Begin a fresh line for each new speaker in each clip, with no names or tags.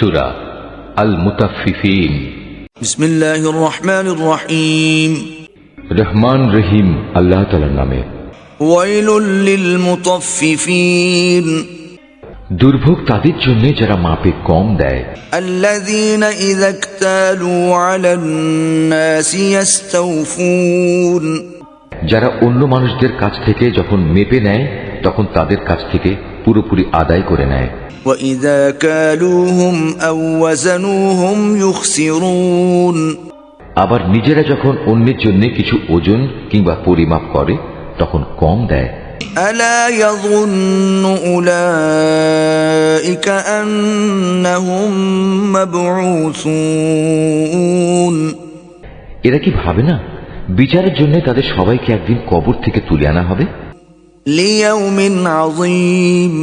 সুরা আল মুতাফিফিন
বিসমিল্লাহির রহমানির রহিম।
রহমান রহিম আল্লাহ তাআলার নামে।
ওয়াইলুল লিল মুতাফফিফিন।
দুর্ভোগ তাদের জন্য যারা মাপে কম দেয়।
আল্লাযীনা ইযা আলান নাসি ইস্তাউফুন
যারা অন্য মানুষদের কাছ থেকে যখন মেপে নেয় তখন তাদের কাছ থেকে পুরোপুরি আদায় করে নেয়
وإذا كالوهم أو وزنوهم يخسرون
আবার নিজেরা যখন অন্যের জন্য কিছু ওজন কিংবা পরিমাপ করে তখন কম দেয়
ألا يظن أولئك أنهم مبعوثون
এরা কি ভাবে না বিচারের জন্য তাদের সবাইকে একদিন কবর থেকে তুলে আনা হবে
ليوم عظيم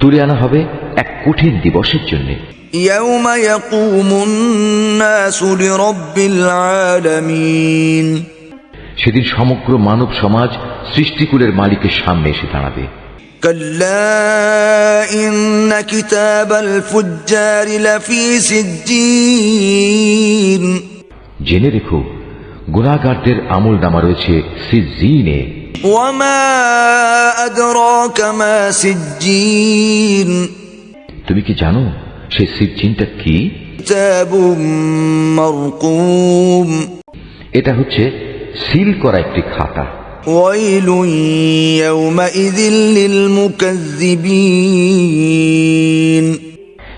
তুলে আনা হবে এক কঠিন দিবসের জন্য
يوم يقوم الناس لرب العالمين
সেদিন সমগ্র মানব সমাজ সৃষ্টিকুলের মালিকের সামনে এসে দাঁড়াবে
كلا إن كتاب الفجار لفي سجين
জেনে রেখো গুণাগারদের আমল নামা রয়েছে সিজিনে
وما أدراك ما سجين
তুমি কি জানো সেই সিজিনটা কি
كتاب مرقوم
এটা হচ্ছে সিল করা একটি খাতা
ويل يومئذ للمكذبين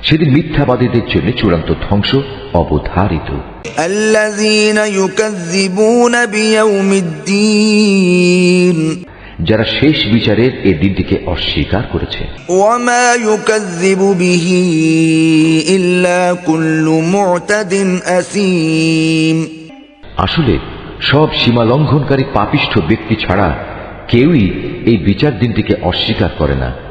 সেদিন মিথ্যাবাদীদের জন্য চূড়ান্ত ধ্বংস অবধারিত। যারা শেষ বিচারের এ দিনটিকে অস্বীকার করেছে। আসলে সব সীমা লঙ্ঘনকারী পাপিষ্ঠ ব্যক্তি ছাড়া কেউই এই বিচার দিনটিকে অস্বীকার করে না।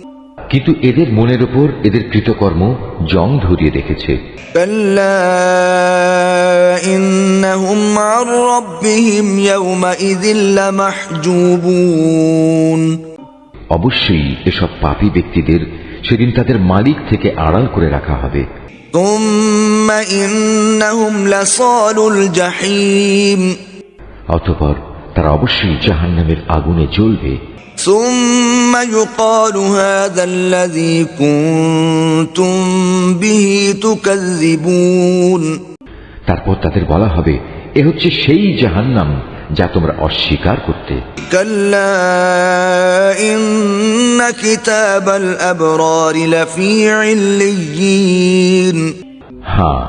কিন্তু এদের মনের ওপর এদের কৃতকর্ম জং ধরিয়ে রেখেছে। অবশ্যই এসব পাপি ব্যক্তিদের সেদিন তাদের মালিক থেকে আড়াল করে রাখা হবে। অতপর তারা অবশ্যই জাহান্নামের আগুনে জ্বলবে
ثم يقال هذا الذي كنتم به تكذبون
তারপর তাদের বলা হবে এ হচ্ছে সেই জাহান্নাম যা তোমরা অস্বীকার করতে
كلا إن كتاب الأبرار لفي عليين
হ্যাঁ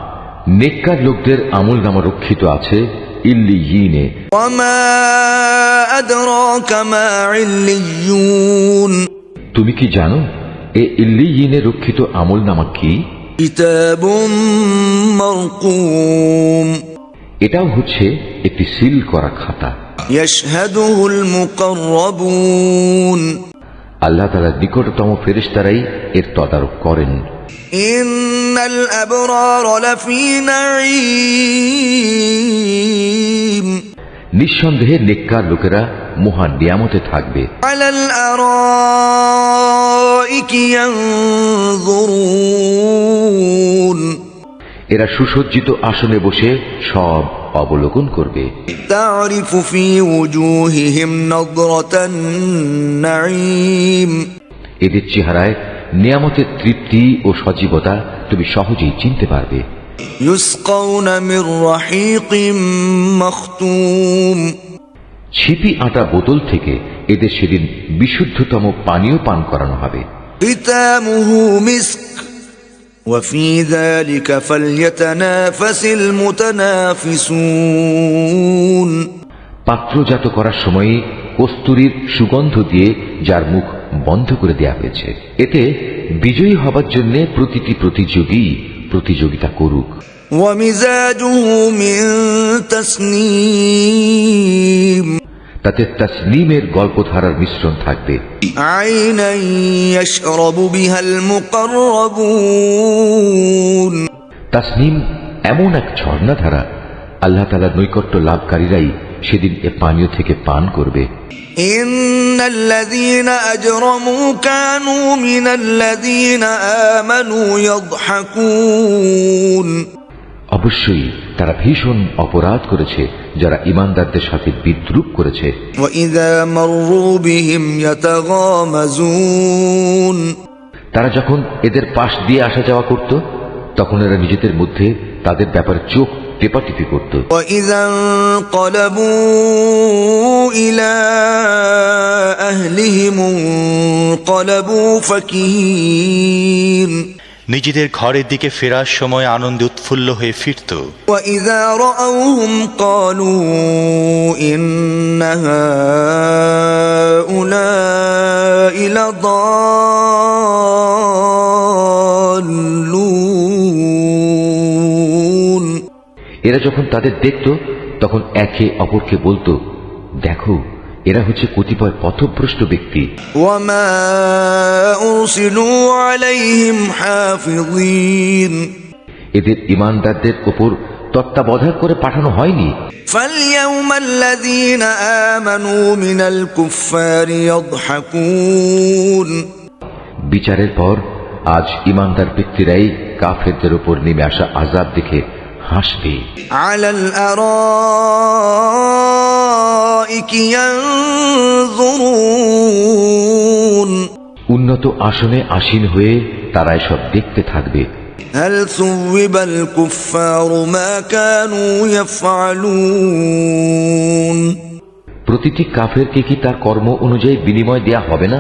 নেককার লোকদের আমল নামা রক্ষিত আছে ইল্লিয়িনে। তুমি কি জানো এ ইল্লিয়িনে রক্ষিত আমল নামা কি? এটাও হচ্ছে একটি সিল করা খাতা। আল্লাহ তালা নিকটতম ফেরিস্তারাই এর তদারক করেন। নিঃসন্দেহে নেককার লোকেরা মহান নিয়ামতে থাকবে। এরা সুসজ্জিত আসনে বসে সব অবলোকন করবে। এদের চেহারায় নিয়ামতের তৃপ্তি ও সজীবতা তুমি সহজেই চিনতে পারবে। ছিপি আটা বোতল থেকে এদের সেদিন বিশুদ্ধতম পানীয় পান করানো হবে। পাত্রজাত করার সময়ে কস্তুরীর সুগন্ধ দিয়ে যার মুখ বন্ধ করে দেয়া হয়েছে। এতে বিজয়ী হবার জন্য প্রতিটি প্রতিযোগী প্রতিযোগিতা করুক। তাতে তসলিমের গল্পধারার মিশ্রণ থাকবে। তাসনিম এমন এক ঝর্ণাধারা। আল্লাহ তালার নৈকট্য লাভকারীরাই সেদিন এ পানীয় থেকে পান করবে
إن الذين أجرموا كانوا من الذين آمنوا يضحكون
অবশ্যই তারা ভীষণ অপরাধ করেছে যারা ইমানদারদের সাথে বিদ্রুপ করেছে
وإذا مروا بهم يتغامزون
তারা যখন এদের পাশ দিয়ে আসা যাওয়া করত তখন এরা নিজেদের মধ্যে তাদের ব্যাপারে চোখ টেপাটিপি করত
وإذا انقلبوا إلى أهلهم انقلبوا فكهين
নিজেদের ঘরের দিকে ফেরার সময় আনন্দে উৎফুল্ল হয়ে ফিরত
وإذا رأوهم قالوا
এরা যখন তাদের দেখত তখন একে অপরকে বলতো দেখো এরা হচ্ছে কতিপয় পথভ্রষ্ট ব্যক্তি। এদের ইমানদারদের ওপর তত্ত্বাবধান করে পাঠানো হয়নি। বিচারের পর আজ ইমানদার ব্যক্তিরাই কাফেরদের ওপর নেমে আসা আজাব দেখে হাসবে
على الأرائك ينظرون
উন্নত আসনে আসীন হয়ে তারা এসব দেখতে থাকবে
هل ثوب الكفار ما كانوا يفعلون
প্রতিটি কাফেরকে কি তার কর্ম অনুযায়ী বিনিময় দেয়া হবে না